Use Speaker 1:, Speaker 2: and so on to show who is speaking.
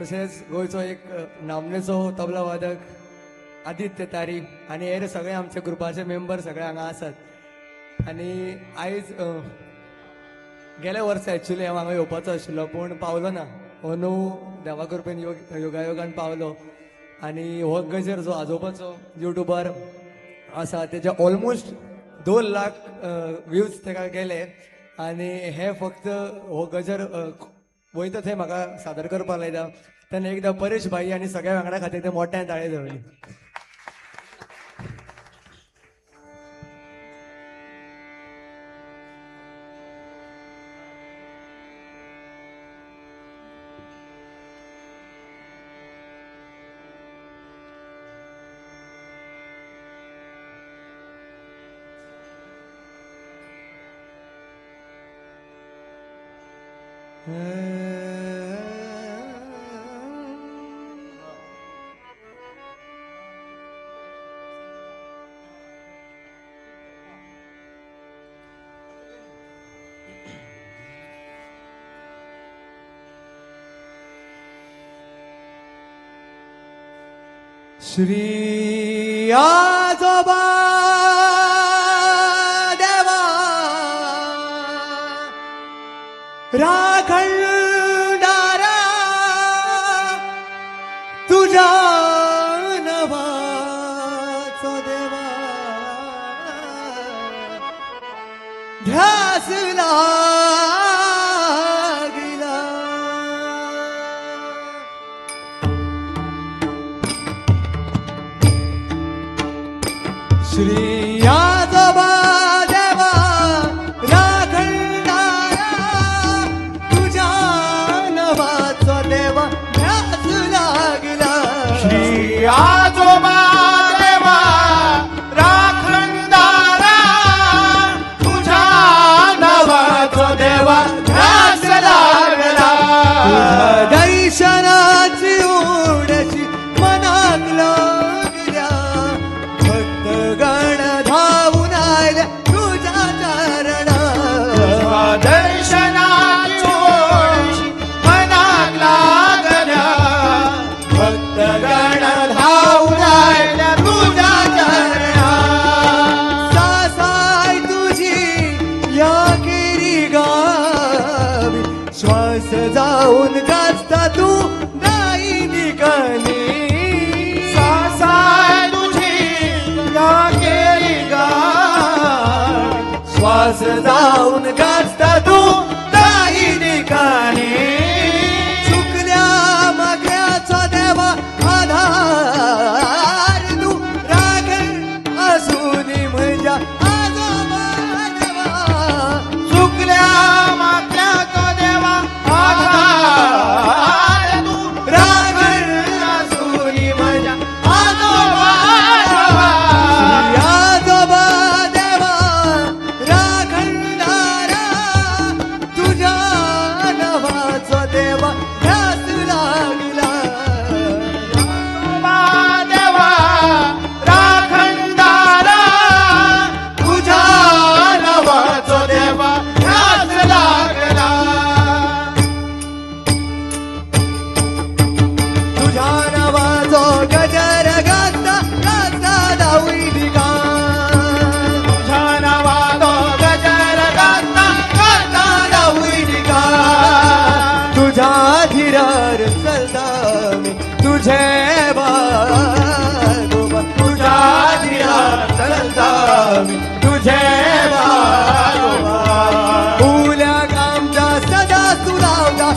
Speaker 1: तशेंच गोंयचो एक नामनेचो तबला वादक आदित्य तारी आनी हेर सगळे आमचे ग्रुपाचे मेंबर सगळे हांगा आसात. आनी आयज गेल्या वर्सा एक्चुली हांव हांगा येवपाचो आशिल्लो पूण पावलो ना. हो अंदू देवा कृपेन योग योगायोगान पावलो. आनी हो गजर जो आजोबाचो युट्यूबार आसा तेजे ऑलमोस्ट दोन लाख व्ह्यूज तेका गेले. आनी हे फक्त हो गजर वयता थंय म्हाका सादर करपाक लायता तेन्ना एकदां परेश भाई आनी सगळ्या वांगडा खातीर ते मोठ्यान ताळे धरली। श्री आजोबा राखणारा तुझ्या नवाचो देवा ध्यास लागिला। श्री आजोबा देवा
Speaker 2: राखणदारा तुझ्या नावाचो देवा ध्यास लागला.
Speaker 1: श्वास जाऊन गाजता तू नाही निकाली
Speaker 2: सासाय तुझी या केली गा
Speaker 1: श्वास जाऊन गाजता तुझ्या नवाचो गजर गाता गाता दावली का?
Speaker 2: तुझ्या गजर गाता गाता
Speaker 1: दावली का? तुझ्या धीरार चलता मी तुझे बाजोबा तुझ्या धीरार चलता मी तुझे बाजोबा फुल्या कामच्या सदा तुलावला